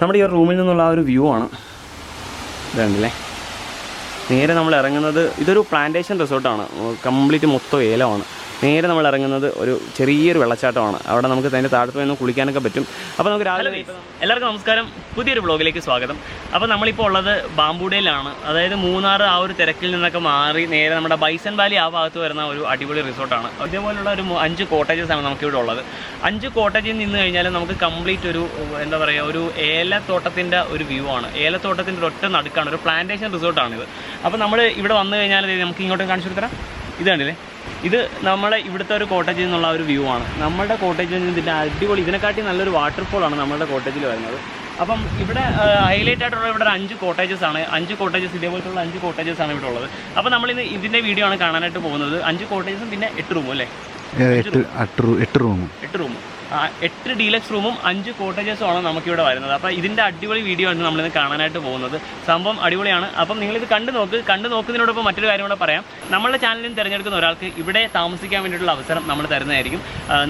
നമ്മുടെ ഈ റൂമിൽ നിന്നുള്ള ആ ഒരു വ്യൂ ആണ്. ഇതുണ്ടല്ലേ നേരെ നമ്മൾ ഇറങ്ങുന്നത് ഇതൊരു പ്ലാന്റേഷൻ റിസോർട്ടാണ്. കംപ്ലീറ്റ് മൊത്തം ഏലമാണ്. നേരെ നമ്മൾ ഇറങ്ങുന്നത് ഒരു ചെറിയൊരു വെള്ളച്ചാട്ടമാണ്. അവിടെ നമുക്ക് അതിന്റെ താഴത്ത് നിന്ന് കുളിക്കാനൊക്കെ പറ്റും. അപ്പോൾ നമുക്ക് രാവിലെ എല്ലാവർക്കും നമസ്കാരം. പുതിയൊരു ബ്ലോഗിലേക്ക് സ്വാഗതം. അപ്പോൾ നമ്മളിപ്പോൾ ഉള്ളത് ബാമ്പൂഡയിലാണ് അതായത് മൂന്നാർ ആ ഒരു തിരക്കിൽ നിന്നൊക്കെ മാറി നേരെ നമ്മുടെ ബൈസൺ വാലി ആ ഭാഗത്ത് വരുന്ന ഒരു അടിപൊളി റിസോർട്ടാണ് ഇതേപോലുള്ള ഒരു അഞ്ച് കോട്ടേജസ് ആണ് നമുക്കിവിടെ ഉള്ളത്. അഞ്ച് കോട്ടേജിൽ നിന്ന് കഴിഞ്ഞാൽ നമുക്ക് കംപ്ലീറ്റ് ഒരു എന്താ പറയുക ഒരു ഏലത്തോട്ടത്തിന്റെ ഒരു വ്യൂ ആണ്. ഏലത്തോട്ടത്തിന്റെ ഒരൊറ്റ നടുക്കാണ്. ഒരു പ്ലാന്റേഷൻ റിസോർട്ടാണിത് അപ്പോൾ നമ്മൾ ഇവിടെ വന്നു കഴിഞ്ഞാൽ നമുക്ക് ഇങ്ങോട്ട് കാണിച്ചു കൊടുത്തരാം. ഇത് കണ്ടില്ലേ? ഇത് നമ്മളെ ഇവിടുത്തെ ഒരു കോട്ടേജിൽ നിന്നുള്ള ഒരു വ്യൂ ആണ്. നമ്മുടെ കോട്ടേജിൽ നിന്ന് ഇതിന്റെ അടിപൊളി ഇതിനെക്കാട്ടി നല്ലൊരു വാട്ടർഫോൾ ആണ് നമ്മുടെ കോട്ടേജിൽ വരുന്നത്. അപ്പം ഇവിടെ ഹൈലൈറ്റ് ആയിട്ടുള്ള ഇവിടെ ഒരു അഞ്ച് കോട്ടേജസ് ആണ്. അഞ്ച് കോട്ടേജസ് ഇതേപോലത്തുള്ള അഞ്ച് കോട്ടേജസ് ആണ് ഇവിടെ ഉള്ളത്. അപ്പം നമ്മൾ ഇന്ന് ഇതിന്റെ വീഡിയോ ആണ് കാണാനായിട്ട് പോകുന്നത്. അഞ്ച് കോട്ടേജസും പിന്നെ എട്ട് റൂമും അല്ലേ? എട്ട് എട്ട് റൂ എട്ട് റൂം എട്ട് ഡീലക്സ് റൂമും അഞ്ച് കോട്ടേജസും ആണ് നമുക്കിവിടെ വരുന്നത്. അപ്പോൾ ഇതിന്റെ അടിപൊളി വീഡിയോ ആണ് നമ്മളിന്ന് കാണാനായിട്ട് പോകുന്നത്. സംഭവം അടിപൊളിയാണ്. അപ്പം നിങ്ങളിത് കണ്ടു നോക്ക് കണ്ടു നോക്കുന്നതിനോടൊപ്പം മറ്റൊരു കാര്യം കൂടെ പറയാം. നമ്മുടെ ചാനലിൽ തിരഞ്ഞെടുക്കുന്ന ഒരാൾക്ക് ഇവിടെ താമസിക്കാൻ വേണ്ടിയിട്ടുള്ള അവസരം നമ്മൾ തരുന്നതായിരിക്കും.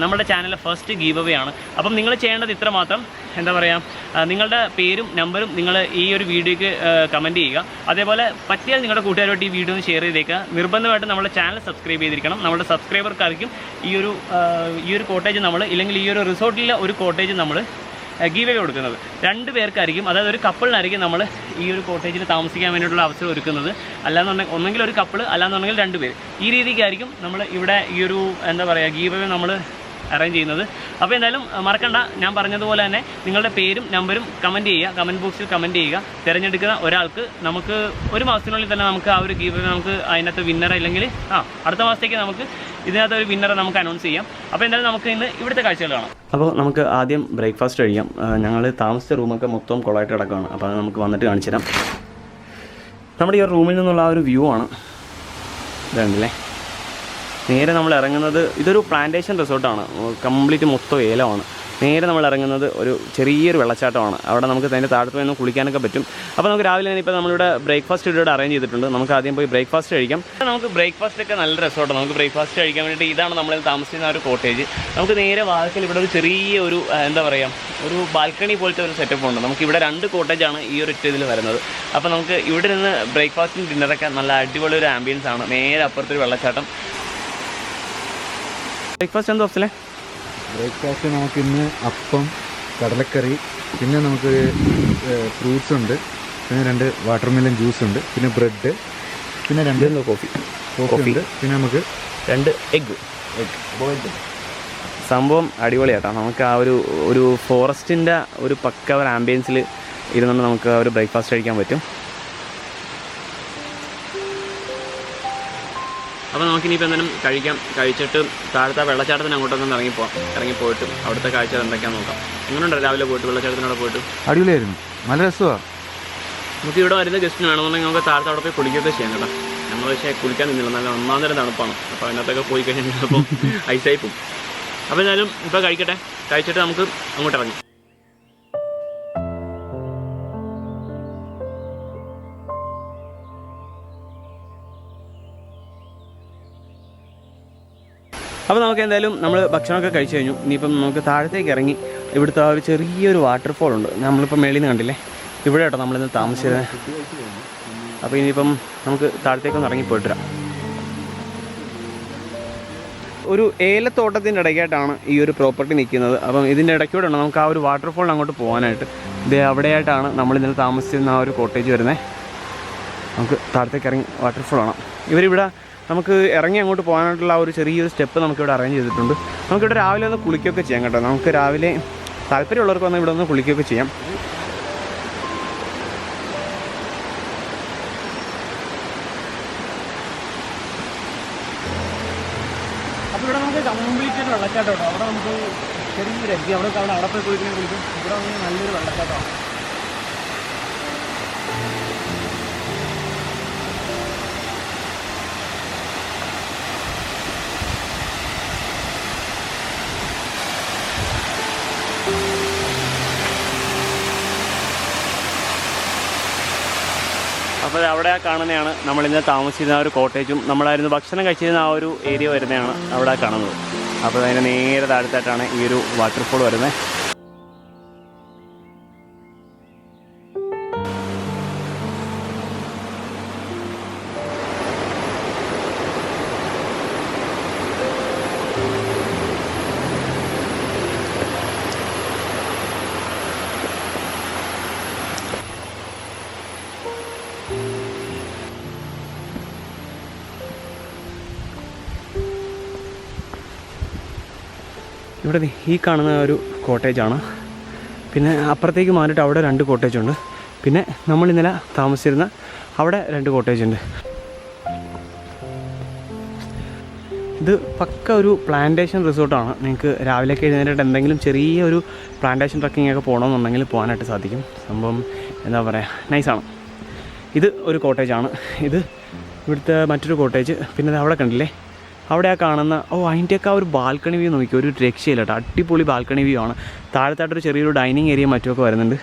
നമ്മുടെ ചാനലിലെ ഫസ്റ്റ് ഗീവ് അവേ ആണ്. അപ്പം നിങ്ങൾ ചെയ്യേണ്ടത് ഇത്ര മാത്രം എന്താ പറയുക നിങ്ങളുടെ പേരും നമ്പറും നിങ്ങൾ ഈ ഒരു വീഡിയോയ്ക്ക് കമന്റ് ചെയ്യുക. അതേപോലെ പറ്റിയാൽ നിങ്ങളുടെ കൂട്ടുകാരോട്ട് ഈ വീഡിയോ ഒന്ന് ഷെയർ ചെയ്തേക്കുക. നിർബന്ധമായിട്ട് നമ്മുടെ ചാനൽ സബ്സ്ക്രൈബ് ചെയ്തിരിക്കണം. നമ്മുടെ സബ്സ്ക്രൈബർക്കായിരിക്കും ഈ ഒരു ഈ ഒരു കോട്ടേജ് നമ്മൾ ഇല്ലെങ്കിൽ ഈ ഒരു റിസോർട്ടിലെ ഒരു കോട്ടേജ് നമ്മൾ ഗീവ് കൊടുക്കുന്നത്. രണ്ട് പേർക്കായിരിക്കും അതായത് ഒരു കപ്പിളിനായിരിക്കും നമ്മൾ ഈ ഒരു കോട്ടേജിൽ താമസിക്കാൻ വേണ്ടിയിട്ടുള്ള അവസരം ഒരുക്കുന്നത്. അല്ലാന്നുണ്ടെങ്കിൽ ഒന്നെങ്കിൽ ഒരു കപ്പിൾ അല്ലാന്നുണ്ടെങ്കിൽ രണ്ട് പേര്. ഈ രീതിക്കായിരിക്കും നമ്മൾ ഇവിടെ ഈ ഒരു എന്താ പറയുക ഗീവ് നമ്മൾ അറേഞ്ച് ചെയ്യുന്നത്. അപ്പോൾ എന്തായാലും മറക്കണ്ട. ഞാൻ പറഞ്ഞതുപോലെ തന്നെ നിങ്ങളുടെ പേരും നമ്പരും കമന്റ് ചെയ്യുക. കമന്റ് ബോക്സിൽ കമന്റ് ചെയ്യുക. തിരഞ്ഞെടുക്കുന്ന ഒരാൾക്ക് നമുക്ക് ഒരു മാസത്തിനുള്ളിൽ തന്നെ നമുക്ക് ആ ഒരു ഗീവ് നമുക്ക് അതിനകത്ത് വിന്നർ അല്ലെങ്കിൽ ആ അടുത്ത മാസത്തേക്ക് നമുക്ക് ഇതിനകത്ത് ഒരു വിന്നറെ നമുക്ക് അനൗൺസ് ചെയ്യാം. അപ്പോൾ എന്തായാലും നമുക്ക് ഇന്ന് ഇവിടുത്തെ കാഴ്ചകൾ കാണാം. അപ്പോൾ നമുക്ക് ആദ്യം ബ്രേക്ക്ഫാസ്റ്റ് കഴിക്കാം. ഞങ്ങൾ താമസിച്ച റൂമൊക്കെ മൊത്തം കൊളായിട്ട് കിടക്കുകയാണ് അപ്പോൾ അത് നമുക്ക് വന്നിട്ട് കാണിച്ചു തരാം നമ്മുടെ ഈ റൂമിൽ നിന്നുള്ള ആ ഒരു വ്യൂ ആണ്. ഇതുണ്ടല്ലേ നേരെ നമ്മൾ ഇറങ്ങുന്നത് ഇതൊരു പ്ലാന്റേഷൻ റിസോർട്ടാണ് കംപ്ലീറ്റ് മൊത്തം ഏലമാണ്. നേരെ നമ്മൾ ഇറങ്ങുന്നത് ഒരു ചെറിയൊരു വെള്ളച്ചാട്ടമാണ്. അവിടെ നമുക്ക് അതിന്റെ താഴത്ത് നിന്ന് കുളിക്കാനൊക്കെ പറ്റും. അപ്പോൾ നമുക്ക് രാവിലെ തന്നെ ഇപ്പോൾ നമ്മളിവിടെ ബ്രേക്ക്ഫാസ്റ്റ് ഇവിടെ അറേഞ്ച് ചെയ്തിട്ടുണ്ട്. നമുക്ക് ആദ്യം പോയി ബ്രേക്ക്ഫാസ്റ്റ് കഴിക്കാം. നമുക്ക് ബ്രേക്ക്ഫാസ്റ്റ് ഒക്കെ നല്ല രസമാണ് നമുക്ക് ബ്രേക്ക്ഫാസ്റ്റ് കഴിക്കാൻ വേണ്ടിയിട്ട് ഇതാണ് നമ്മളിൽ താമസിക്കുന്ന ഒരു കോട്ടേജ് നമുക്ക് നേരെ വാതിക്കൽ ഇവിടെ ഒരു ചെറിയ ഒരു എന്താ പറയുക ഒരു ബാൽക്കണി പോലത്തെ ഒരു സെറ്റപ്പ് ഉണ്ട്. നമുക്ക് ഇവിടെ രണ്ട് കോട്ടേജാണ് ഈ ഒരു ഇതിൽ വരുന്നത്. അപ്പോൾ നമുക്ക് ഇവിടെ നിന്ന് ബ്രേക്ക്ഫാസ്റ്റും ഡിന്നറൊക്കെ നല്ല അടിപൊളി ഒരു ആംബിയൻസ് ആണ്. നേരെ അപ്പുറത്തൊരു വെള്ളച്ചാട്ടം. ബ്രേക്ക്ഫാസ്റ്റ് എന്താ ഓപ്ഷനെ ബ്രേക്ക്ഫാസ്റ്റ് നമുക്ക് ഇന്ന് അപ്പം കടലക്കറി പിന്നെ നമുക്ക് ഫ്രൂട്ട്സ് ഉണ്ട് പിന്നെ രണ്ട് വാട്ടർമെലൻ ജ്യൂസ് ഉണ്ട് പിന്നെ ബ്രെഡ് പിന്നെ രണ്ട് കോഫി കോഫി ഉണ്ട് പിന്നെ നമുക്ക് രണ്ട് എഗ്ഗ് സംഭവം അടിപൊളിയാട്ടോ. നമുക്ക് ആ ഒരു ഒരു ഫോറസ്റ്റിന്റെ ഒരു പക്ക ഒരു ആംബിയൻസിൽ ഇരുന്നുകൊണ്ട് നമുക്ക് ആ ഒരു ബ്രേക്ക്ഫാസ്റ്റ് കഴിക്കാൻ പറ്റും. അപ്പോൾ നമുക്കിനിയിപ്പോൾ എന്തെങ്കിലും കഴിക്കാം. കഴിച്ചിട്ട് താഴത്തെ വെള്ളച്ചാട്ടത്തിന് അങ്ങോട്ടൊന്നും ഇറങ്ങിപ്പോവാം ഇറങ്ങിപ്പോയിട്ട് അവിടുത്തെ കാഴ്ചകൾ എന്തൊക്കെയാണെന്ന് നോക്കാം. എങ്ങനെയുണ്ട് രാവിലെ പോയിട്ട് വെള്ളച്ചാട്ടത്തിനോട് പോയിട്ട്? അടിപൊളിയായിരുന്നു. നല്ല രസമാണ് നമുക്ക് ഇവിടെ വരുന്ന ഗസ്റ്റിന് വേണമെന്നുണ്ടെങ്കിൽ നമുക്ക് താഴത്തെ അവിടെ പോയി കുളിക്കുകയൊക്കെ ചെയ്യാം കേട്ടോ. നമ്മൾ പക്ഷേ കുളിക്കാൻ നിന്നില്ല. നല്ല ഒന്നാം തരം തണുപ്പാണ്. അപ്പോൾ അതിനകത്തൊക്കെ പോയി കഴിഞ്ഞാൽ ചിലപ്പോൾ ഐസായി പോകും. അപ്പോൾ എന്തായാലും ഇപ്പോൾ കഴിക്കട്ടെ. കഴിച്ചിട്ട് നമുക്ക് അങ്ങോട്ട് ഇറങ്ങാം. അപ്പോൾ നമുക്ക് എന്തായാലും നമ്മൾ ഭക്ഷണമൊക്കെ കഴിച്ചു കഴിഞ്ഞു. ഇനിയിപ്പം നമുക്ക് താഴത്തേക്ക് ഇറങ്ങി ഇവിടുത്തെ ഒരു ചെറിയൊരു വാട്ടർഫോൾ ഉണ്ട്. നമ്മളിപ്പോൾ മേളിൽ നിന്ന് കണ്ടില്ലേ? ഇവിടെ കേട്ടോ നമ്മളിന്ന് താമസിച്ചത് അപ്പോൾ ഇനിയിപ്പം നമുക്ക് താഴത്തേക്കൊന്ന് ഇറങ്ങി പോയിട്ട് വരാം. ഒരു ഏലത്തോട്ടത്തിന്റെ ഇടയ്ക്കായിട്ടാണ് ഈ ഒരു പ്രോപ്പർട്ടി നിൽക്കുന്നത്. അപ്പം ഇതിന്റെ ഉണ്ട്. നമുക്ക് ആ ഒരു വാട്ടർഫോളിന് അങ്ങോട്ട് പോകാനായിട്ട്. ഇത് അവിടെയായിട്ടാണ് നമ്മൾ ഇന്നലെ താമസിച്ചിരുന്ന ആ ഒരു കോട്ടേജ് വരുന്നത് നമുക്ക് താഴത്തേക്ക് ഇറങ്ങി വാട്ടർഫോൾ കാണാം. ഇവരിവിടെ നമുക്ക് ഇറങ്ങി അങ്ങോട്ട് പോകാനായിട്ടുള്ള ഒരു ചെറിയൊരു സ്റ്റെപ്പ് നമുക്കിവിടെ അറേഞ്ച് ചെയ്തിട്ടുണ്ട്. നമുക്കിവിടെ രാവിലെ ഒന്ന് കുളിക്കുകയൊക്കെ ചെയ്യാം കേട്ടോ. നമുക്ക് രാവിലെ താല്പര്യമുള്ളവർക്ക് വന്ന് ഇവിടെ ഒന്ന് കുളിക്കുകയൊക്കെ ചെയ്യാം. അപ്പോൾ ഇവിടെ നമുക്ക് കംപ്ലീറ്റ് വെള്ളച്ചാട്ടം കേട്ടോ അവിടെ നമുക്ക് ചെറിയൊരു അരി അവിടെ അവിടെ അവിടെ പോയി കുളിക്കാൻ കുളിക്കും. ഇവിടെ നമുക്ക് നല്ലൊരു വെള്ളച്ചാട്ടമാണ് അപ്പോൾ അവിടെ കാണുന്നതാണ്. നമ്മൾ ഇന്ന് താമസിക്കുന്ന ആ ഒരു കോട്ടേജും നമ്മളായിരുന്നു ഭക്ഷണം കഴിച്ചിരുന്ന ആ ഒരു ഏരിയ വരുന്നതാണ് അവിടെ കാണുന്നത്. അപ്പോൾ അതിന് നേരെ താഴത്തായിട്ടാണ് ഈ ഒരു വാട്ടർഫോൾ വരുന്നത്. ഇവിടെ ഈ കാണുന്ന ഒരു കോട്ടേജാണ്. പിന്നെ അപ്പുറത്തേക്ക് മാറിയിട്ട് അവിടെ രണ്ട് കോട്ടേജുണ്ട്. പിന്നെ നമ്മൾ ഇന്നലെ താമസിച്ചിരുന്ന അവിടെ രണ്ട് കോട്ടേജുണ്ട്. ഇത് പക്ക ഒരു പ്ലാന്റേഷൻ റിസോർട്ടാണ് നിങ്ങൾക്ക് രാവിലെ കഴിഞ്ഞിട്ട് എന്തെങ്കിലും ചെറിയ ഒരു പ്ലാന്റേഷൻ ട്രക്കിംഗ് ഒക്കെ പോകണമെന്നുണ്ടെങ്കിൽ പോകാനായിട്ട് സാധിക്കും. സംഭവം എന്താ പറയുക നൈസാണ് ഇത് ഒരു കോട്ടേജാണ്. ഇത് ഇവിടുത്തെ മറ്റൊരു കോട്ടേജ്. പിന്നെ അവിടെ കണ്ടില്ലേ അവിടെ ആ കാണുന്ന ഓ അതിന്റെയൊക്കെ ആ ഒരു ബാൽക്കണി വ്യൂ നോക്കി. ഒരു രക്ഷയില്ല കേട്ടോ അടിപൊളി ബാൽക്കണി വ്യൂ ആണ്. താഴത്തായിട്ടൊരു ചെറിയൊരു ഡൈനിങ് ഏരിയ മറ്റുമൊക്കെ വരുന്നുണ്ട്.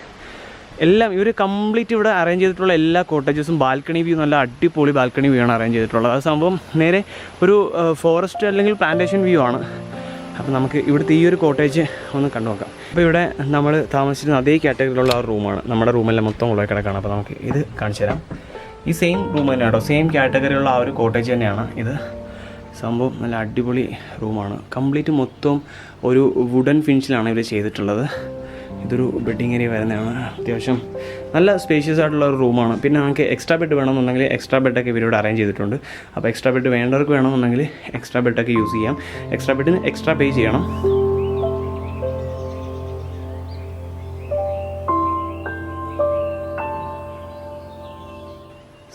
എല്ലാം ഇവർ കംപ്ലീറ്റ് ഇവിടെ അറേഞ്ച് ചെയ്തിട്ടുള്ള എല്ലാ കോട്ടേജസും ബാൽക്കണി വ്യൂ നല്ല അടിപൊളി ബാൽക്കണി വ്യൂ ആണ് അറേഞ്ച് ചെയ്തിട്ടുള്ളത്. ആ സംഭവം നേരെ ഒരു ഫോറസ്റ്റ് അല്ലെങ്കിൽ പ്ലാന്റേഷൻ വ്യൂ ആണ്. അപ്പോൾ നമുക്ക് ഇവിടുത്തെ ഈ ഒരു കോട്ടേജ് ഒന്ന് കണ്ടു നോക്കാം. അപ്പോൾ ഇവിടെ നമ്മൾ താമസിച്ചിരുന്ന അതേ കാറ്റഗറിയിലുള്ള ആ റൂമാണ് നമ്മുടെ റൂമെല്ലാം മൊത്തം ഉള്ള കിടക്കാണ്. അപ്പോൾ നമുക്ക് ഇത് കാണിച്ചു തരാം. ഈ സെയിം റൂം തന്നെയാണ് കേട്ടോ സെയിം കാറ്റഗറിയുള്ള ആ ഒരു കോട്ടേജ് തന്നെയാണ് ഇത്. സംഭവം നല്ല അടിപൊളി റൂമാണ്. കംപ്ലീറ്റ് മൊത്തം ഒരു വുഡൻ ഫിനിഷിലാണ് ഇവർ ചെയ്തിട്ടുള്ളത്. ഇതൊരു ബെഡിങ് ഏരിയ വരുന്നതാണ്. അത്യാവശ്യം നല്ല സ്പേഷ്യസ് ആയിട്ടുള്ള ഒരു റൂമാണ്. പിന്നെ നമുക്ക് എക്സ്ട്രാ ബെഡ് വേണമെന്നുണ്ടെങ്കിൽ എക്സ്ട്രാ ബെഡൊക്കെ ഇവരോട് അറേഞ്ച് ചെയ്തിട്ടുണ്ട്. അപ്പോൾ എക്സ്ട്രാ ബെഡ് വേണ്ടവർക്ക് വേണമെന്നുണ്ടെങ്കിൽ എക്സ്ട്രാ ബെഡൊക്കെ യൂസ് ചെയ്യാം. എക്സ്ട്രാ ബെഡിന് എക്സ്ട്രാ പേ ചെയ്യണം.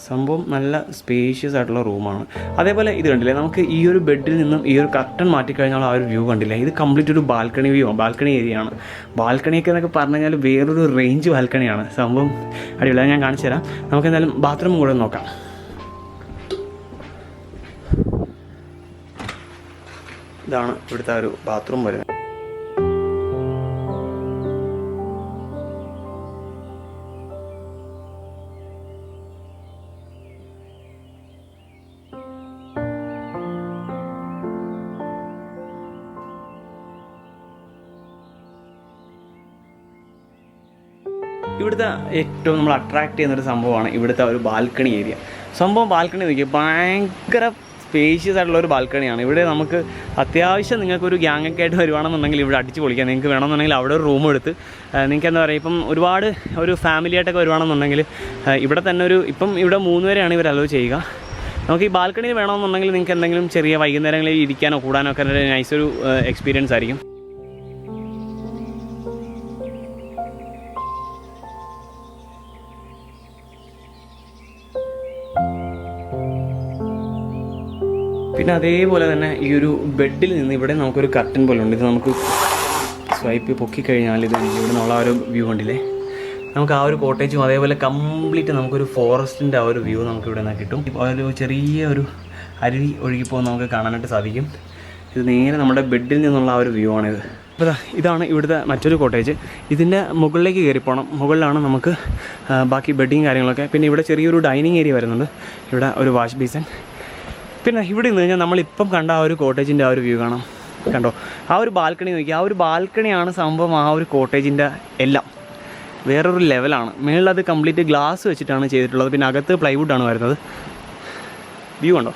സംഭവം നല്ല സ്പേഷ്യസ് ആയിട്ടുള്ള റൂമാണ് അതേപോലെ ഇത് കണ്ടില്ലേ നമുക്ക് ഈ ഒരു ബെഡിൽ നിന്നും ഈ ഒരു മാറ്റി മാറ്റിക്കഴിഞ്ഞാൽ ആ ഒരു വ്യൂ കണ്ടില്ലേ? ഇത് കംപ്ലീറ്റ് ഒരു ബാൽക്കണി വ്യൂ ആണ് ബാൽക്കണി ഏരിയ ആണ്. ബാൽക്കണിയൊക്കെ എന്നൊക്കെ പറഞ്ഞു കഴിഞ്ഞാൽ വേറൊരു റേഞ്ച് ബാൽക്കണിയാണ് സംഭവം അടിപൊളിയാണ് ഞാൻ കാണിച്ചു തരാം. നമുക്ക് എന്തായാലും ബാത്റൂം കൂടെ നോക്കാം. ഇതാണ് ഇവിടുത്തെ ഒരു ബാത്റൂം വരുന്നത്. ഇവിടുത്തെ ഏറ്റവും നമ്മൾ അട്രാക്ട് ചെയ്യുന്ന ഒരു സംഭവമാണ് ഇവിടുത്തെ ഒരു ബാൽക്കണി ഏരിയ സംഭവം ബാൽക്കണി നോക്കിയാൽ ഭയങ്കര സ്പേഷ്യസ് ആയിട്ടുള്ള ഒരു ബാൽക്കണിയാണ് ഇവിടെ നമുക്ക് അത്യാവശ്യം നിങ്ങൾക്ക് ഒരു ഗ്യാങ് ഒക്കെ ആയിട്ട് വരുവാണെന്നുണ്ടെങ്കിൽ ഇവിടെ അടിച്ച് പൊളിക്കാം. നിങ്ങൾക്ക് വേണമെന്നുണ്ടെങ്കിൽ അവിടെ ഒരു റൂം എടുത്ത് നിങ്ങൾക്ക് എന്താ പറയുക ഇപ്പം ഒരുപാട് ഒരു ഫാമിലി ആയിട്ടൊക്കെ വരുവാണെന്നുണ്ടെങ്കിൽ ഇവിടെ തന്നെ ഒരു ഇപ്പം ഇവിടെ മൂന്ന് പേരെയാണ് ഇവർ അലോ ചെയ്യുക. നമുക്ക് ഈ ബാൽക്കണിയിൽ വേണമെന്നുണ്ടെങ്കിൽ നിങ്ങൾക്ക് എന്തെങ്കിലും ചെറിയ വൈകുന്നേരങ്ങളിൽ ഇരിക്കാനോ കൂടാനോ ഒക്കെ നൈസൊരു എക്സ്പീരിയൻസ് ആയിരിക്കും. പിന്നെ അതേപോലെ തന്നെ ഈ ഒരു ബെഡിൽ നിന്ന് ഇവിടെ നമുക്കൊരു കർട്ടൻ പോലെ ഉണ്ട്. ഇത് നമുക്ക് സ്വൈപ്പ് പൊക്കി കഴിഞ്ഞാൽ ഇത് ഇവിടെ നിന്നുള്ള ആ ഒരു വ്യൂ ഉണ്ടില്ലേ നമുക്ക് ആ ഒരു കോട്ടേജും അതേപോലെ കംപ്ലീറ്റ് നമുക്കൊരു ഫോറസ്റ്റിന്റെ ആ ഒരു വ്യൂ നമുക്ക് ഇവിടെ നിന്ന് കിട്ടും. ഒരു ചെറിയ ഒരു അരുവി ഒഴുകിപ്പോൾ നമുക്ക് കാണാനായിട്ട് സാധിക്കും. ഇത് നേരെ നമ്മുടെ ബെഡിൽ നിന്നുള്ള ആ ഒരു വ്യൂ ആണിത്. അപ്പോൾ ഇതാണ് ഇവിടുത്തെ മറ്റൊരു കോട്ടേജ് ഇതിന്റെ മുകളിലേക്ക് കയറി പോകണം മുകളിലാണ് നമുക്ക് ബാക്കി ബെഡിങ് കാര്യങ്ങളൊക്കെ. പിന്നെ ഇവിടെ ചെറിയൊരു ഡൈനിങ് ഏരിയ വരുന്നുണ്ട്. ഇവിടെ ഒരു വാഷ് ബേസൻ പിന്നെ ഇവിടെ നിന്ന് കഴിഞ്ഞാൽ നമ്മളിപ്പം കണ്ട ആ ഒരു കോട്ടേജിന്റെ ആ ഒരു വ്യൂ കാണാം. കണ്ടോ? ആ ഒരു ബാൽക്കണി നോക്കി ആ ഒരു ബാൽക്കണിയാണ് സംഭവം ആ ഒരു കോട്ടേജിന്റെ എല്ലാം. വേറൊരു ലെവലാണ് മേളിൽ അത് കംപ്ലീറ്റ് ഗ്ലാസ് വെച്ചിട്ടാണ് ചെയ്തിട്ടുള്ളത്. പിന്നെ അകത്ത് പ്ലൈവുഡാണ് വരുന്നത്. വ്യൂ ഉണ്ടോ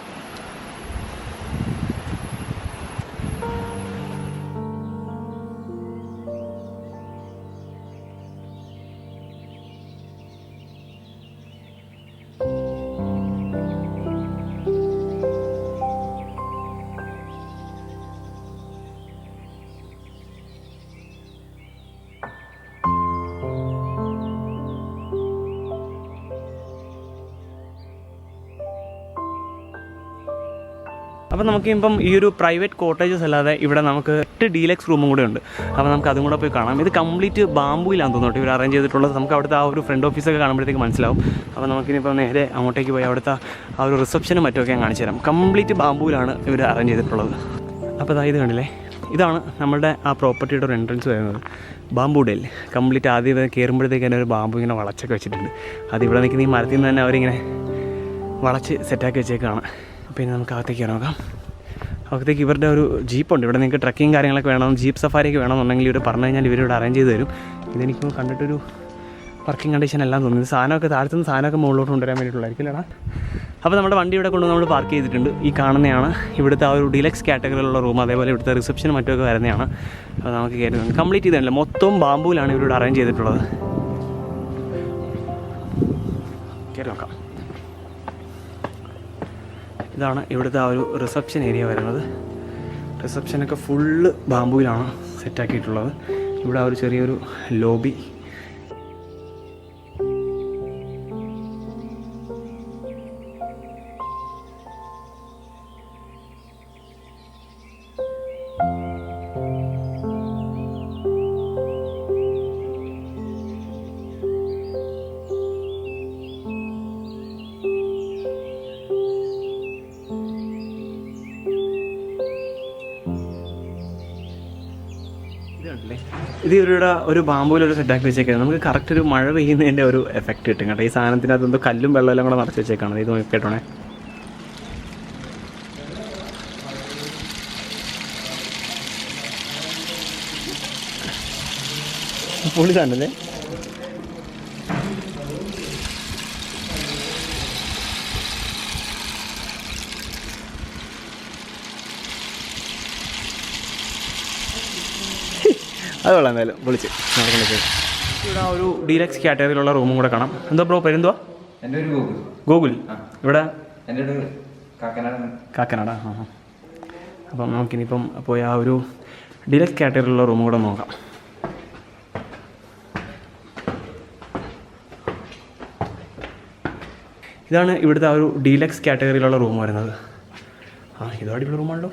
നമുക്ക് ഇപ്പം ഈ ഒരു പ്രൈവറ്റ് കോട്ടേജസ് അല്ലാതെ ഇവിടെ നമുക്ക് എട്ട് ഡീലക്സ് റൂമും കൂടെ ഉണ്ട് അപ്പോൾ നമുക്ക് അതും കൂടെ പോയി കാണാം. ഇത് കംപ്ലീറ്റ് ബാമ്പൂയിലാണ് തോന്നുന്നു ഇവർ അറേഞ്ച് ചെയ്തിട്ടുള്ളത്. നമുക്ക് അവിടുത്തെ ആ ഒരു ഫ്രണ്ട് ഓഫീസൊക്കെ കാണുമ്പോഴത്തേക്ക് മനസ്സിലാവും. അപ്പോൾ നമുക്കിനിപ്പോൾ നേരെ അങ്ങോട്ടേക്ക് പോയി അവിടുത്തെ ആ ഒരു റിസപ്ഷനും മറ്റുമൊക്കെ ഞാൻ കാണിച്ചു തരാം. കംപ്ലീറ്റ് ബാമ്പൂയിലാണ് ഇവർ അറേഞ്ച് ചെയ്തിട്ടുള്ളത്. അപ്പോൾ അതായത് കണ്ടില്ലേ? ഇതാണ് നമ്മുടെ ആ പ്രോപ്പർട്ടിയുടെ ഒരു എൻട്രൻസ് വരുന്നത്. ബാമ്പു കംപ്ലീറ്റ് ആദ്യം കയറുമ്പോഴത്തേക്ക് തന്നെ ഒരു ബാമ്പു ഇങ്ങനെ വളച്ചൊക്കെ വെച്ചിട്ടുണ്ട്. അത് ഇവിടെ നിൽക്കുന്ന ഈ മരത്തിൽ നിന്ന് തന്നെ അവരിങ്ങനെ വളച്ച് സെറ്റാക്കി വെച്ചേക്കാണ്. പിന്നെ നമുക്ക് അകത്തേക്ക് നോക്കാം. അകത്തേക്ക് ഇവരുടെ ഒരു ജീപ്പുണ്ട് ഇവിടെ നിങ്ങൾക്ക് ട്രക്കിങ് കാര്യങ്ങളൊക്കെ വേണം ജീപ്പ് സഫാരിയൊക്കെ വേണമെന്നുണ്ടെങ്കിൽ ഇവർ പറഞ്ഞു കഴിഞ്ഞാൽ ഇവരിവിടെ അറേഞ്ച് ചെയ്ത് തരും. ഇതെനിക്ക് കണ്ടിട്ടൊരു വർക്കിംഗ് കണ്ടീഷൻ എല്ലാം തോന്നുന്നു. ഇത് സാധനമൊക്കെ താഴ്ത്തുന്ന സാധനമൊക്കെ മുകളിലോട്ട് കൊണ്ടുവരാൻ വേണ്ടിയിട്ടുള്ളതായിരിക്കും അപ്പോൾ നമ്മുടെ വണ്ടി ഇവിടെ കൊണ്ട് നമ്മൾ പാർക്ക് ചെയ്തിട്ടുണ്ട്. ഈ കാണുന്നതാണ്. ഇവിടുത്തെ ആ ഒരു ഡിലക്സ് കാറ്റഗറിയിലുള്ള റൂം അതേപോലെ ഇവിടുത്തെ റിസപ്ഷൻ മറ്റൊക്കെ വരുന്നതാണ്. അപ്പോൾ നമുക്ക് കയറി കംപ്ലീറ്റ് ചെയ്തിട്ടില്ല മൊത്തം ബാമ്പൂലാണ് ഇവരോട് അറേഞ്ച് ചെയ്തിട്ടുള്ളത്. കയറി നോക്കാം. ഇതാണ് ഇവിടുത്തെ ആ ഒരു റിസപ്ഷൻ ഏരിയ വരുന്നത്. റിസപ്ഷനൊക്കെ ഫുള്ള് ബാമ്പുവിലാണ് സെറ്റാക്കിയിട്ടുള്ളത് ഇവിടെ ഒരു ചെറിയൊരു ലോബി ഇത് ഇവരുടെ ഒരു ബാമ്പൂല ഒരു സെറ്റാക്കി വെച്ചേക്കാണ്. നമുക്ക് കറക്റ്റ് ഒരു മഴ പെയ്യുന്നതിന്റെ ഒരു എഫക്റ്റ് കിട്ടും കേട്ടോ. ഈ സാധനത്തിനകത്ത് എന്തോ കല്ലും വെള്ളമെല്ലാം കൂടെ നിറച്ച് വെച്ചേക്കാണ്. ഇത് നോക്കിയിട്ടോണേ പൊളി അത് കൊള്ളാം എന്തായാലും. വിളിച്ച്. ഇവിടെ ആ ഒരു ഡീലക്സ് കാറ്റഗറിയിലുള്ള റൂമും കൂടെ കാണാം. എന്താ ബ്രോ പേരെന്തുവാ? എന്റെ ഒരു ഗൂഗിൾ ഗൂഗിൾ ഇവിടെ? എന്റെ ഒരു കാക്കനാട്. കാക്കനാട ആ ആ. അപ്പം നമുക്കിനിയിപ്പം പോയി ആ ഒരു ഡീലക്സ് കാറ്റഗറിയിലുള്ള റൂമും കൂടെ നോക്കാം. ഇതാണ് ഇവിടുത്തെ ആ ഒരു ഡീലക്സ് കാറ്റഗറിയിലുള്ള റൂം വരുന്നത്. ആ ഇതോ അടിപൊളി റൂമാണല്ലോ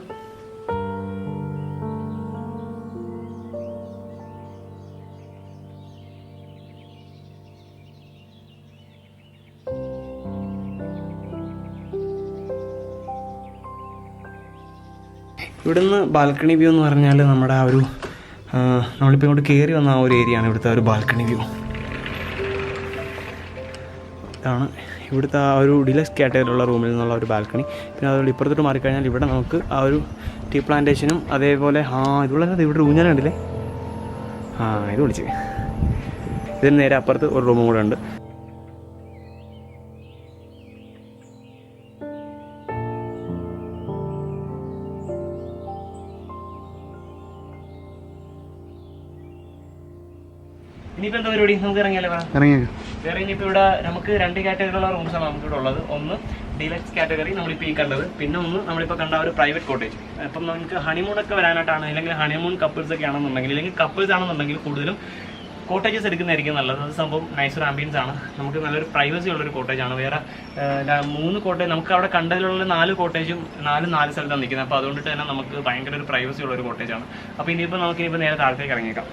ഇവിടുന്ന് ബാൽക്കണി വ്യൂ എന്ന് പറഞ്ഞാൽ നമ്മുടെ ആ ഒരു നമ്മളിപ്പോൾ ഇങ്ങോട്ട് കയറി വന്ന ആ ഒരു ഏരിയ ആണ് ഇവിടുത്തെ ഒരു ബാൽക്കണി വ്യൂ. ഇതാണ് ഇവിടുത്തെ ആ ഒരു ഡിലക്സ് കാറ്റഗറിയിലുള്ള റൂമിൽ നിന്നുള്ള ഒരു ബാൽക്കണി. പിന്നെ അതുപോലെ ഇപ്പുറത്തോട്ട് മാറിക്കഴിഞ്ഞാൽ ഇവിടെ നമുക്ക് ആ ഒരു ടീ പ്ലാന്റേഷനും അതേപോലെ ആ ഇതുള്ള ഇവിടെ ഒരു ഊഞ്ഞാലുണ്ടല്ലേ ആ ഇത് വിളിച്ച്. ഇതിന് നേരെ അപ്പുറത്ത് ഒരു റൂമും കൂടെ ഉണ്ട്. പരിപാടി നമുക്ക് ഇറങ്ങിയാലോ പറ ഇറങ്ങിയ? വേറെ ഇനിയിപ്പോൾ ഇവിടെ നമുക്ക് രണ്ട് കാറ്റഗറിയിലുള്ള ആണ് നമുക്ക് ഇവിടെ ഉള്ളത്. ഒന്ന് ഡീലക്സ് കാറ്റഗറി നമ്മളിപ്പോൾ ഈ കണ്ടത്. പിന്നെ ഒന്ന് നമ്മളിപ്പോൾ കണ്ട ഒരു പ്രൈവറ്റ് കോട്ടേജ് അപ്പം നമുക്ക് ഹണിമൂൺ ഒക്കെ വരാനായിട്ടാണ് അല്ലെങ്കിൽ ഹണിമൂൺ കപ്പിൾസ് ഒക്കെ ആണെന്നുണ്ടെങ്കിൽ അല്ലെങ്കിൽ കപ്പിൾസ് ആണെന്നുണ്ടെങ്കിൽ കൂടുതലും കോട്ടേജസ് എടുക്കുന്നതായിരിക്കും നല്ലത്. അത് സംഭവം നൈസർ ആംബിയൻസ് ആണ്. നമുക്ക് നല്ലൊരു പ്രൈവസി ഉള്ളൊരു കോട്ടേജ് ആണ്. വേറെ മൂന്ന് കോട്ടേജ് നമുക്ക് അവിടെ കണ്ടതിലുള്ള നാല് കോട്ടേജും നാല് നാല് സ്ഥലത്താണ് നിൽക്കുന്നത് അപ്പോൾ അതുകൊണ്ടിട്ട് തന്നെ നമുക്ക് ഭയങ്കര ഒരു പ്രൈവസി ഉള്ള ഒരു കോട്ടേജ് ആണ്. അപ്പോൾ ഇനിയിപ്പോൾ നമുക്ക് ഇനിയിപ്പോൾ നേരെ താഴത്തേക്ക് ഇറങ്ങിയേക്കാം.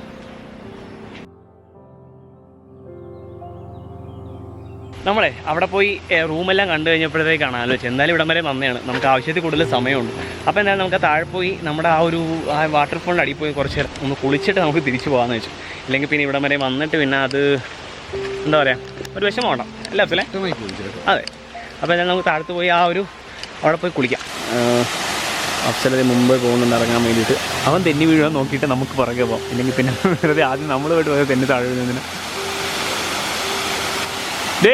നമ്മളെ അവിടെ പോയി റൂമെല്ലാം കണ്ടു കഴിഞ്ഞപ്പോഴത്തേക്കാണ് ആലോചിച്ചത്. എന്തായാലും ഇവിടം വരെ വന്നതാണ് നമുക്ക് ആവശ്യത്തിൽ കൂടുതൽ സമയമുണ്ട്. അപ്പോൾ എന്തായാലും നമുക്ക് താഴെ പോയി നമ്മുടെ ആ ഒരു ആ വാട്ടർഫോളിന്റെ അടിയിൽ പോയി കുറച്ച് ഒന്ന് കുളിച്ചിട്ട് നമുക്ക് തിരിച്ചു പോകാമെന്ന് വെച്ചു. ഇല്ലെങ്കിൽ പിന്നെ ഇവിടം വരെ വന്നിട്ട് പിന്നെ അത് എന്താ പറയുക ഒരു വിഷമം വേണം. അല്ലേ അഫ്സലേ അതെ. അപ്പോൾ എന്തായാലും നമുക്ക് താഴത്ത് പോയി ആ ഒരു അവിടെ പോയി കുളിക്കാം. അഫ്സലത് മുമ്പ് പോകുന്നുണ്ട് ഇറങ്ങാൻ വേണ്ടിയിട്ട്. അവൻ തെന്നി വീഴാൻ നോക്കിയിട്ട് നമുക്ക് പുറകെ പോകാം ഇല്ലെങ്കിൽ പിന്നെ ആദ്യം നമ്മൾ പോയിട്ട് പോയത് തെന്നി താഴെ വീഴുന്നതിന്. ഡേ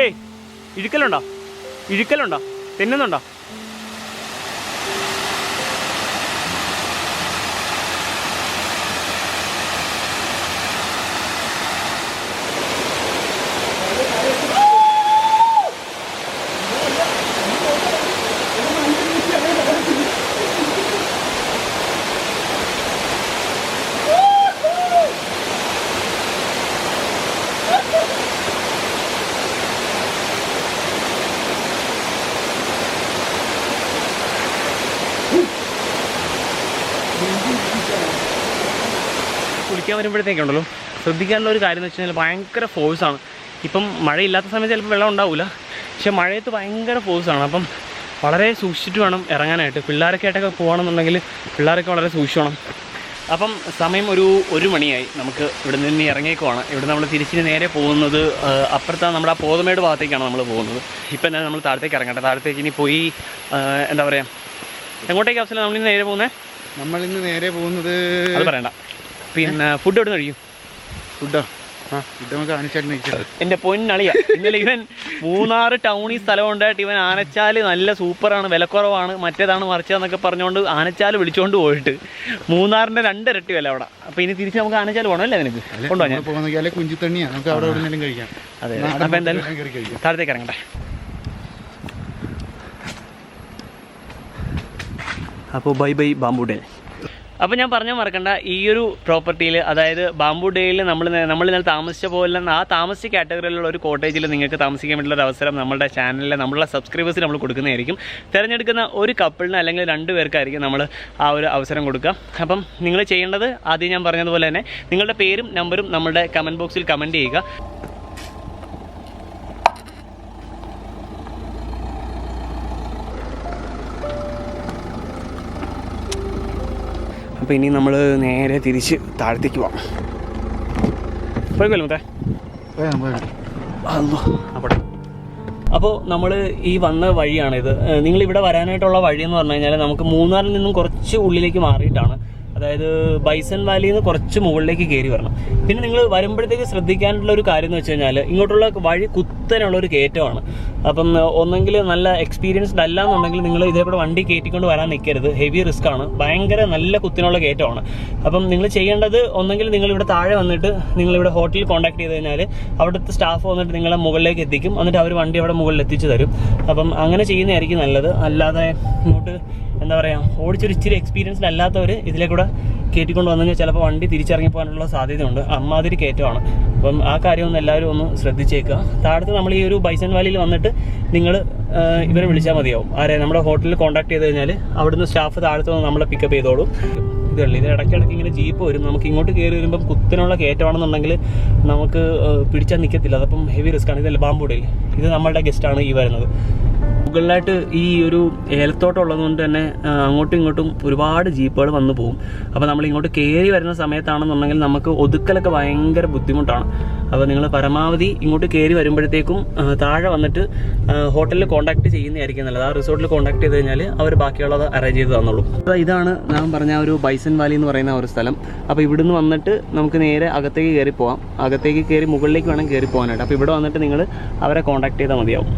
ഇഴുക്കലുണ്ടോ? ഇഴുക്കലുണ്ടോ? തെന്നുന്നുണ്ടോ? കുളിക്കാൻ വരുമ്പോഴത്തേക്കുണ്ടല്ലോ ശ്രദ്ധിക്കാനുള്ള ഒരു കാര്യം എന്ന് വെച്ച് കഴിഞ്ഞാൽ ഭയങ്കര ഫോഴ്സാണ് ഇപ്പം മഴയില്ലാത്ത സമയത്ത് ചിലപ്പോൾ വെള്ളം ഉണ്ടാവില്ല പക്ഷേ മഴയത്ത് ഭയങ്കര ഫോഴ്സാണ് അപ്പം വളരെ സൂക്ഷിച്ചിട്ട് വേണം ഇറങ്ങാനായിട്ട്. പിള്ളേരൊക്കെ ആയിട്ടൊക്കെ പോകണമെന്നുണ്ടെങ്കിൽ പിള്ളേരൊക്കെ വളരെ സൂക്ഷിക്കണം അപ്പം സമയം ഒരു ഒരു മണിയായി. നമുക്ക് ഇവിടെ നിന്ന് ഇറങ്ങിയേക്കുവാണ്. ഇവിടെ നമ്മൾ തിരിച്ചിന് നേരെ പോകുന്നത് അപ്പുറത്താണ് നമ്മുടെ ആ പോതമേട് ഭാഗത്തേക്കാണ് നമ്മൾ പോകുന്നത്. ഇപ്പം തന്നെ നമ്മൾ താഴത്തേക്ക് ഇറങ്ങട്ടെ. താഴത്തേക്ക് ഇനി പോയി എന്താ പറയുക എങ്ങോട്ടേക്ക് അവസരം? നമ്മളിന്ന് നേരെ പോകുന്നത് നമ്മളിന്ന് നേരെ പോകുന്നത് അത് പറയണ്ട. പിന്നെ ഫുഡ് എവിടെ നിന്ന് കഴിക്കും. ഫുഡോ എന്റെ പൊന്നളിയ. ഇന്നലെ ഇവൻ മൂന്നാറ് ടൗണിൽ സ്ഥലം ഉണ്ടായിട്ട് ഇവൻ ആനച്ചാൽ നല്ല സൂപ്പറാണ് വിലക്കുറവാണ് മറ്റേതാണ് മറിച്ചതെന്നൊക്കെ പറഞ്ഞുകൊണ്ട് ആനച്ചാൽ വിളിച്ചോണ്ട് പോയിട്ട്. മൂന്നാറിന്റെ രണ്ടിരട്ടി വില അവിടെ. അപ്പൊ ഇനി തിരിച്ച് നമുക്ക് ആനച്ചാൽ പോകണം അല്ലേ നിനക്ക്? കഴിക്കാം. അതെ എന്തായാലും താഴത്തേക്ക് ഇറങ്ങട്ടെ. അപ്പോൾ ബൈ ബൈ ബാംബു ഡേ അപ്പോൾ ഞാൻ പറഞ്ഞാൽ മറക്കണ്ട ഈ ഒരു പ്രോപ്പർട്ടിയിൽ അതായത് ബാംബു ഡേയിൽ നമ്മൾ നമ്മൾ ഇന്നലെ താമസിച്ച പോലെ ആ താമസിച്ച കാറ്റഗറിയിലുള്ള ഒരു കോട്ടേജിൽ നിങ്ങൾക്ക് താമസിക്കാൻ വേണ്ടിയുള്ള ഒരു അവസരം നമ്മുടെ ചാനലിൽ നമ്മളുടെ സബ്സ്ക്രൈബേഴ്സിന് നമ്മൾ കൊടുക്കുന്നതായിരിക്കും. തിരഞ്ഞെടുക്കുന്ന ഒരു കപ്പിളിന് അല്ലെങ്കിൽ രണ്ട് പേർക്കായിരിക്കും നമ്മൾ ആ ഒരു അവസരം കൊടുക്കുക. അപ്പം നിങ്ങൾ ചെയ്യേണ്ടത് ആദ്യം ഞാൻ പറഞ്ഞതുപോലെ തന്നെ നിങ്ങളുടെ പേരും നമ്പറും നമ്മുടെ കമന്റ് ബോക്സിൽ കമന്റ് ചെയ്യുക. അപ്പോൾ ഇനി നമ്മൾ നേരെ തിരിച്ച് താഴത്തേക്ക് പോകാം പോയിക്കോല്ലോ നമ്മൾ അല്ലോ അവിടെ അപ്പോൾ നമ്മൾ ഈ വന്ന വഴിയാണിത്. നിങ്ങൾ ഇവിടെ വരാനായിട്ടുള്ള വഴി എന്ന് പറഞ്ഞു കഴിഞ്ഞാൽ നമുക്ക് മൂന്നാറിൽ നിന്നും കുറച്ച് ഉള്ളിലേക്ക് മാറിയിട്ടാണ്. അതായത് ബൈസൺ വാലിയിൽ നിന്ന് കുറച്ച് മുകളിലേക്ക് കയറി വരണം. പിന്നെ നിങ്ങൾ വരുമ്പോഴത്തേക്ക് ശ്രദ്ധിക്കാനുള്ള ഒരു കാര്യം എന്ന് വെച്ച് കഴിഞ്ഞാൽ ഇങ്ങോട്ടുള്ള വഴി കുത്തനുള്ള ഒരു കയറ്റമാണ്. അപ്പം ഒന്നെങ്കിൽ നല്ല എക്സ്പീരിയൻസ്ഡ് അല്ല എന്നുണ്ടെങ്കിൽ നിങ്ങൾ ഇതേപോലെ വണ്ടി കയറ്റിക്കൊണ്ട് വരാൻ നിൽക്കരുത്. ഹെവി റിസ്ക് ആണ്. ഭയങ്കര നല്ല കുത്തിനുള്ള കയറ്റമാണ്. അപ്പം നിങ്ങൾ ചെയ്യേണ്ടത് ഒന്നെങ്കിൽ നിങ്ങൾ ഇവിടെ താഴെ വന്നിട്ട് നിങ്ങൾ ഇവിടെ ഹോട്ടലിൽ കോൺടാക്ട് ചെയ്ത് കഴിഞ്ഞാൽ അവിടുത്തെ സ്റ്റാഫ് വന്നിട്ട് നിങ്ങളെ മുകളിലേക്ക് എത്തിക്കും. എന്നിട്ട് അവർ വണ്ടി അവിടെ മുകളിൽ എത്തിച്ചു തരും. അപ്പം അങ്ങനെ ചെയ്യുന്നതായിരിക്കും നല്ലത്. അല്ലാതെ ഇങ്ങോട്ട് എന്താ പറയുക ഓടിച്ചൊരു ഇച്ചിരി എക്സ്പീരിയൻസ് അല്ലാത്തവർ ഇതിലേക്കൂടെ കയറ്റിക്കൊണ്ട് വന്നു കഴിഞ്ഞാൽ ചിലപ്പോൾ വണ്ടി തിരിച്ചിറങ്ങി പോകാനുള്ള സാധ്യതയുണ്ട്. അമ്മാതിരി കയറ്റമാണ്. അപ്പം ആ കാര്യം ഒന്ന് എല്ലാവരും ഒന്ന് ശ്രദ്ധിച്ചേക്കുക താഴത്ത് നമ്മൾ ഈ ഒരു ബൈസൺ വാലിയിൽ വന്നിട്ട് നിങ്ങൾ ഇവരെ വിളിച്ചാൽ മതിയാവും. ആരെ? നമ്മുടെ ഹോട്ടലിൽ കോൺടാക്ട് ചെയ്ത് കഴിഞ്ഞാൽ അവിടുന്ന് സ്റ്റാഫ് താഴത്ത് വന്ന് നമ്മളെ പിക്കപ്പ് ചെയ്തോളും. ഇതല്ല ഇത് ഇടയ്ക്കിടയ്ക്ക് ഇങ്ങനെ ജീപ്പ് വരും. നമുക്ക് ഇങ്ങോട്ട് കയറി വരുമ്പം കുത്തിനുള്ള കയറ്റമാണെന്നുണ്ടെങ്കിൽ നമുക്ക് പിടിച്ചാൽ നിൽക്കത്തില്ല അതപ്പം ഹെവി റിസ്ക് ആണ്. ഇതല്ല ബാമ്പുടയിൽ ഇത് നമ്മളുടെ ഗസ്റ്റാണ് ഈ വരുന്നത്. മുകളിലായിട്ട് ഈ ഒരു ഏലത്തോട്ടം ഉള്ളതുകൊണ്ട് തന്നെ അങ്ങോട്ടും ഇങ്ങോട്ടും ഒരുപാട് ജീപ്പുകൾ വന്നു പോകും. അപ്പോൾ നമ്മൾ ഇങ്ങോട്ട് കയറി വരുന്ന സമയത്താണെന്നുണ്ടെങ്കിൽ നമുക്ക് ഒതുക്കലൊക്കെ ഭയങ്കര ബുദ്ധിമുട്ടാണ്. അപ്പോൾ നിങ്ങൾ പരമാവധി ഇങ്ങോട്ട് കയറി വരുമ്പോഴത്തേക്കും താഴെ വന്നിട്ട് ഹോട്ടലിൽ കോൺടാക്ട് ചെയ്യുന്നതായിരിക്കും നല്ലത്. ആ റിസോർട്ടിൽ കോൺടാക്ട് ചെയ്ത് കഴിഞ്ഞാൽ അവർ ബാക്കിയുള്ളത് അറേഞ്ച് ചെയ്ത് തന്നോളൂ. അപ്പോൾ ഇതാണ് ഞാൻ പറഞ്ഞ ഒരു ബൈസൻ വാലി എന്ന് പറയുന്ന ഒരു സ്ഥലം. അപ്പോൾ ഇവിടുന്ന് വന്നിട്ട് നമുക്ക് നേരെ അകത്തേക്ക് കയറി പോകാം അകത്തേക്ക് കയറി മുകളിലേക്ക് വേണം കയറി പോകാനായിട്ട്. അപ്പോൾ ഇവിടെ വന്നിട്ട് നിങ്ങൾ അവരെ കോൺടാക്ട് ചെയ്താൽ മതിയാവും.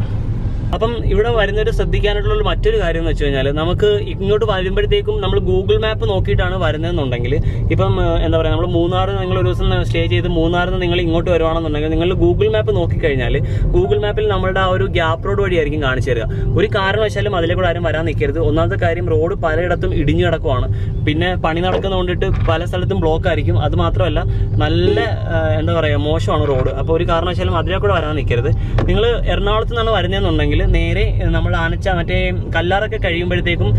അപ്പം ഇവിടെ വരുന്നവർ ശ്രദ്ധിക്കാനായിട്ടുള്ള മറ്റൊരു കാര്യം എന്ന് വെച്ച് കഴിഞ്ഞാൽ നമുക്ക് ഇങ്ങോട്ട് വരുമ്പോഴത്തേക്കും നമ്മൾ ഗൂഗിൾ മാപ്പ് നോക്കിയിട്ടാണ് വരുന്നതെന്നുണ്ടെങ്കിൽ ഇപ്പം എന്താ പറയുക നമ്മൾ മൂന്നാർ നിങ്ങൾ ഒരു ദിവസം സ്റ്റേ ചെയ്ത് മൂന്നാറിൽ നിന്ന് നിങ്ങൾ ഇങ്ങോട്ട് വരുവാണെന്നുണ്ടെങ്കിൽ നിങ്ങൾ ഗൂഗിൾ മാപ്പ് നോക്കിക്കഴിഞ്ഞാൽ ഗൂഗിൾ മാപ്പിൽ നമ്മളുടെ ആ ഒരു ഗ്യാപ്പ് റോഡ് വഴിയായിരിക്കും കാണിച്ചു തരിക. ഒരു കാരണവശാലും അതിലെ കൂടെ ആരും വരാൻ നിൽക്കരുത്. ഒന്നാമത്തെ കാര്യം റോഡ് പലയിടത്തും ഇടിഞ്ഞു കിടക്കുവാണ്. പിന്നെ പണി നടക്കുന്നതുകൊണ്ടിട്ട് പല സ്ഥലത്തും ബ്ലോക്ക് ആയിരിക്കും. അത് മാത്രമല്ല നല്ല എന്താ പറയുക മോശമാണ് റോഡ്. അപ്പോൾ ഒരു കാരണവശാലും അതിലെ കൂടെ വരാൻ നിൽക്കരുത്. നിങ്ങൾ എറണാകുളത്ത് നിന്നാണ് വരുന്നതെന്നുണ്ടെങ്കിൽ നേരെ നമ്മൾ ആനച്ച മറ്റേ കല്ലാറൊക്കെ കഴിയുമ്പോഴത്തേക്കും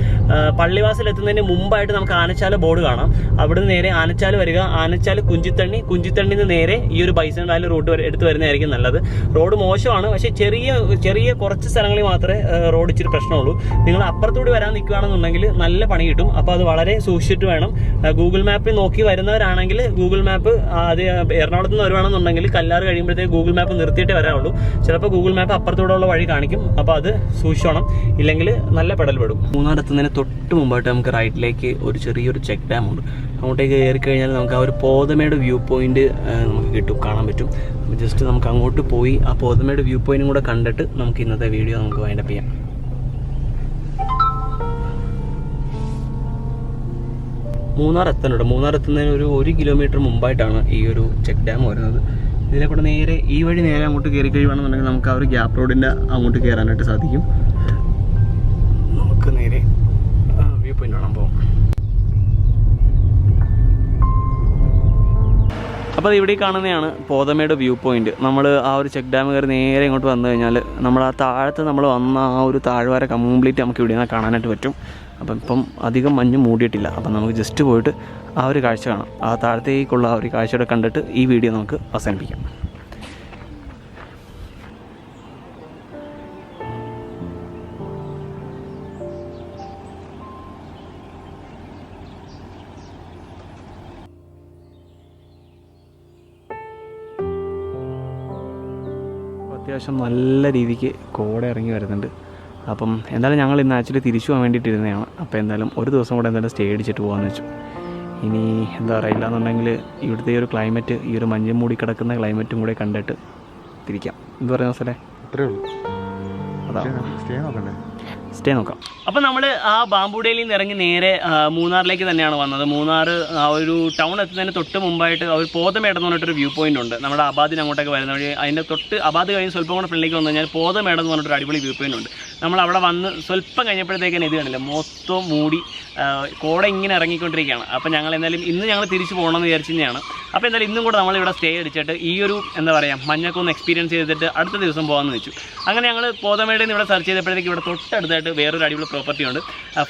പള്ളിവാസിൽ എത്തുന്നതിന് മുമ്പായിട്ട് നമുക്ക് ആനച്ചാല ബോർഡ് കാണാം. അവിടുന്ന് നേരെ ആനച്ചാൽ വരിക. ആനച്ചാൽ കുഞ്ചിത്തണ്ണി. കുഞ്ചിത്തണ്ണി നിന്ന് നേരെ ഈ ഒരു ബൈസൺ വാലി റൂട്ട് എടുത്ത് വരുന്നതായിരിക്കും നല്ലത്. റോഡ് മോശമാണ്. പക്ഷേ ചെറിയ ചെറിയ കുറച്ച് സ്ഥലങ്ങളിൽ മാത്രമേ റോഡ് ഇച്ചിരി പ്രശ്നമുള്ളൂ. നിങ്ങൾ അപ്പുറത്തൂടി വരാൻ നിൽക്കുകയാണെന്നുണ്ടെങ്കിൽ നല്ല പണി കിട്ടും. അപ്പോൾ അത് വളരെ സൂക്ഷിച്ചിട്ട് വേണം. ഗൂഗിൾ മാപ്പിൽ നോക്കി വരുന്നവരാണെങ്കിൽ ഗൂഗിൾ മാപ്പ് അത് എറണാകുളത്ത് നിന്ന് വരുവാണെന്നുണ്ടെങ്കിൽ കല്ലാറ് കഴിയുമ്പോഴത്തേക്ക് ഗൂഗിൾ മാപ്പ് നിർത്തിയിട്ടേ വരാറുള്ളൂ ചിലപ്പോൾ ഗൂഗിൾ മാപ്പ് അപ്പുറത്തൂടെ ഉള്ള വഴി കാണിക്കും. അപ്പോൾ അത് സൂക്ഷിച്ചോണം. ഇല്ലെങ്കിൽ നല്ല പെടൽ പെടും. മൂന്നാറെത്തുന്നതിന് തൊട്ട് മുമ്പായിട്ട് നമുക്ക് റൈറ്റിലേക്ക് ഒരു ചെറിയൊരു ചെക്ക് ഡാം ഉണ്ട്. അങ്ങോട്ടേക്ക് കയറി കഴിഞ്ഞാൽ നമുക്ക് ആ ഒരു പോതമയുടെ വ്യൂ പോയിന്റ് നമുക്ക് കിട്ടും കാണാൻ പറ്റും. ജസ്റ്റ് നമുക്ക് അങ്ങോട്ട് പോയി ആ പോതമയുടെ വ്യൂ പോയിന്റും കൂടെ കണ്ടിട്ട് നമുക്ക് ഇന്നത്തെ വീഡിയോ നമുക്ക് വൈൻഡപ്പ് ചെയ്യാം. മൂന്നാർ എത്താനുണ്ട് മൂന്നാർ എത്തുന്നതിന് ഒരു ഒരു കിലോമീറ്റർ മുമ്പായിട്ടാണ് ഈ ഒരു ചെക്ക് ഡാം വരുന്നത്. ഇതിലെ കൂടെ നേരെ ഈ വഴി നേരെ അങ്ങോട്ട് കയറി കഴിയുകയാണെന്നുണ്ടെങ്കിൽ നമുക്ക് ആ ഒരു ഗ്യാപ്പ് റോഡിന്റെ അങ്ങോട്ട് കയറാനായിട്ട് സാധിക്കും. നമുക്ക് നേരെ വ്യൂ പോയിന്റ് കാണാൻ പോകാം അപ്പോൾ ഇവിടെ കാണുന്നതാണ് പോതമേട് വ്യൂ പോയിന്റ് നമ്മൾ ആ ഒരു ചെക്ക് ഡാം കയറി നേരെ ഇങ്ങോട്ട് വന്നു കഴിഞ്ഞാൽ നമ്മൾ ആ താഴത്ത് നമ്മൾ വന്ന ആ ഒരു താഴ്വാര കംപ്ലീറ്റ് നമുക്ക് ഇവിടെ നിന്ന് കാണാനായിട്ട് പറ്റും. അപ്പം ഇപ്പം അധികം മഞ്ഞ് മൂടിയിട്ടില്ല. അപ്പം നമുക്ക് ജസ്റ്റ് പോയിട്ട് ആ ഒരു കാഴ്ച കാണാം. ആ താഴത്തേക്കുള്ള ആ ഒരു കാഴ്ചയുടെ കണ്ടിട്ട് ഈ വീഡിയോ നമുക്ക് അവസാനിപ്പിക്കാം. അത്യാവശ്യം നല്ല രീതിക്ക് കോടെ ഇറങ്ങി വരുന്നുണ്ട്. അപ്പം എന്തായാലും ഞങ്ങൾ ഇന്ന് ആക്ച്വലി തിരിച്ചു പോകാൻ വേണ്ടിയിട്ടിരുന്നതാണ് അപ്പോൾ എന്തായാലും ഒരു ദിവസം കൂടെ എന്തായാലും സ്റ്റേ അടിച്ചിട്ട് പോകാമെന്ന് വെച്ചു. ഇനി എന്താ പറയില്ല എന്നുണ്ടെങ്കിൽ ഇവിടുത്തെ ഈ ഒരു ക്ലൈമറ്റ് ഈ ഒരു മഞ്ഞ് മൂടി കിടക്കുന്ന ക്ലൈമറ്റും കൂടെ കണ്ടിട്ട് തിരിക്കാം. എന്ത് പറയുന്ന സ്ഥലേ അത്രേ ഉള്ളൂ. അതാ. സ്റ്റേ നോക്കണ്ടേ? സ്റ്റേ നോക്കാം. അപ്പോൾ നമ്മൾ ആ ബാമ്പുടയിൽ നിന്ന് ഇറങ്ങി നേരെ മൂന്നാറിലേക്ക് തന്നെയാണ് വന്നത്. മൂന്നാർ ആ ഒരു ടൗൺ എത്തുന്നതിന് തൊട്ട് മുമ്പായിട്ട് ആ ഒരു പോതമേടെന്ന് പറഞ്ഞിട്ടൊരു വ്യൂ പോയിന്റ് ഉണ്ട്. നമ്മുടെ അബാദിന് അങ്ങോട്ടൊക്കെ വരുന്ന വഴി. അതിന്റെ തൊട്ട് അബാദ് കഴിഞ്ഞ് സ്വല്പം കൂടെ ഫ്രണ്ടിലേക്ക് വന്നു കഴിഞ്ഞാൽ പോതമേടെന്ന് പറഞ്ഞിട്ടൊരു അടിപൊളി വ്യൂ പോയിന്റ് ഉണ്ട്. നമ്മൾ അവിടെ വന്ന് സ്വല്പം കഴിഞ്ഞപ്പോഴത്തേക്കാണ് ഇത് കണ്ടില്ല? മൊത്തം മൂടി കോട ഇങ്ങനെ ഇറങ്ങിക്കൊണ്ടിരിക്കുകയാണ്. അപ്പോൾ ഞങ്ങൾ എന്തായാലും ഇന്ന് ഞങ്ങൾ തിരിച്ചു പോകണമെന്ന് വിചാരിച്ചു തന്നെയാണ് അപ്പോൾ എന്തായാലും ഇന്നും കൂടെ നമ്മളിവിടെ സ്റ്റേ അടിച്ചിട്ട് ഈ ഒരു എന്താ പറയുക മഞ്ഞക്കൊന്ന് എക്സ്പീരിയൻസ് ചെയ്തിട്ട് അടുത്ത ദിവസം പോകാമെന്ന് വെച്ചു. അങ്ങനെ ഞങ്ങൾ പോതമേടിൽ നിന്ന് ഇവിടെ സെർച്ച് ചെയ്തപ്പോഴത്തേക്ക് ഇവിടെ തൊട്ടടുത്തായിട്ട് വേറൊരു അടിപൊളി പ്രോപ്പർട്ടി ഉണ്ട്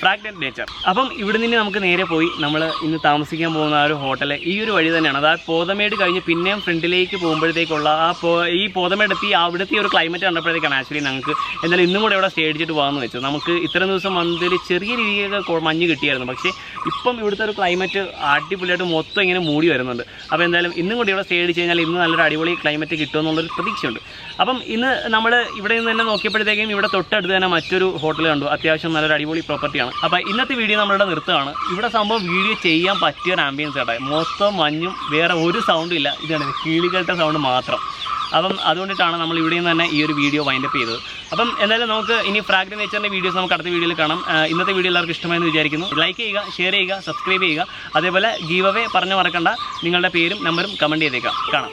ഫ്രാഗ്നന്റ് നേച്ചർ അപ്പം ഇവിടെ നിന്ന് നമുക്ക് നേരെ പോയി നമ്മൾ ഇന്ന് താമസിക്കാൻ പോകുന്ന ആ ഒരു ഹോട്ടൽ ഈ ഒരു വഴി തന്നെയാണ്. അതായത് പോതമേട് കഴിഞ്ഞ് പിന്നെയും ഫ്രണ്ടിലേക്ക് പോകുമ്പോഴത്തേക്കുള്ള ആ ഈ പോതമേടെത്തി അവിടുത്തെ ഒരു ക്ലൈമറ്റ് കണ്ടപ്പോഴത്തേക്കാണ് ആക്ച്വലി ഞങ്ങൾക്ക്. എന്തായാലും ഇന്നും കൂടെ ഇവിടെ സ്റ്റേ അടിച്ചിട്ട് പോകാമെന്ന് വെച്ചത് നമുക്ക് ഇത്രയും ദിവസം മന്തിൽ ചെറിയ രീതിയിലൊക്കെ മഞ്ഞ് കിട്ടിയായിരുന്നു. പക്ഷേ ഇപ്പം ഇവിടുത്തെ ഒരു ക്ലൈമറ്റ് അടിപൊളിയായിട്ട് മൊത്തം ഇങ്ങനെ മൂടി വരുന്നുണ്ട്. അപ്പോൾ എന്തായാലും ഇന്നും കൂടി ഇവിടെ സ്റ്റേ കഴിഞ്ഞാൽ ഇന്ന് നല്ലൊരു അടിപൊളി ക്ലൈമറ്റ് കിട്ടുമെന്നുള്ളൊരു പ്രതീക്ഷയുണ്ട്. അപ്പം ഇന്ന് നമ്മൾ ഇവിടെ നിന്ന് തന്നെ നോക്കിയപ്പോഴത്തേക്കും ഇവിടെ തൊട്ടടുത്ത് തന്നെ മറ്റൊരു ഹോട്ടൽ കണ്ടു. അത്യാവശ്യം നല്ലൊരു അടിപൊളി പ്രോപ്പർട്ടിയാണ് അപ്പോൾ ഇന്നത്തെ വീഡിയോ നമ്മളിവിടെ നിർത്തുകയാണ്. ഇവിടെ സംഭവം വീഡിയോ ചെയ്യാൻ പറ്റിയ ഒരു ആംബിയൻസ് കേട്ടോ മൊത്തം മഞ്ഞും വേറെ ഒരു സൗണ്ടും ഇല്ല. ഇതാണ് കിളികളുടെ സൗണ്ട് മാത്രം. അപ്പം അതുകൊണ്ടിട്ടാണ് നമ്മൾ ഇവിടെ നിന്ന് തന്നെ ഈ ഒരു വീഡിയോ വൈൻഡപ്പ് ചെയ്തത്. അപ്പം എന്തായാലും നമുക്ക് ഇനി ഫ്രാഗ്രൻ നേച്ചറിന്റെ വീഡിയോസ് നമുക്ക് അടുത്ത വീഡിയോയിൽ കാണാം. ഇന്നത്തെ വീഡിയോ എല്ലാവർക്കും ഇഷ്ടമായെന്ന് വിചാരിക്കുന്നു. ലൈക്ക് ചെയ്യുക ഷെയർ ചെയ്യുക സബ്സ്ക്രൈബ് ചെയ്യുക. അതേപോലെ ഗീവ് അവേ പറഞ്ഞു മറക്കണ്ട. നിങ്ങളുടെ പേരും നമ്പറും കമന്റ് ചെയ്തേക്കാം. കാണാം.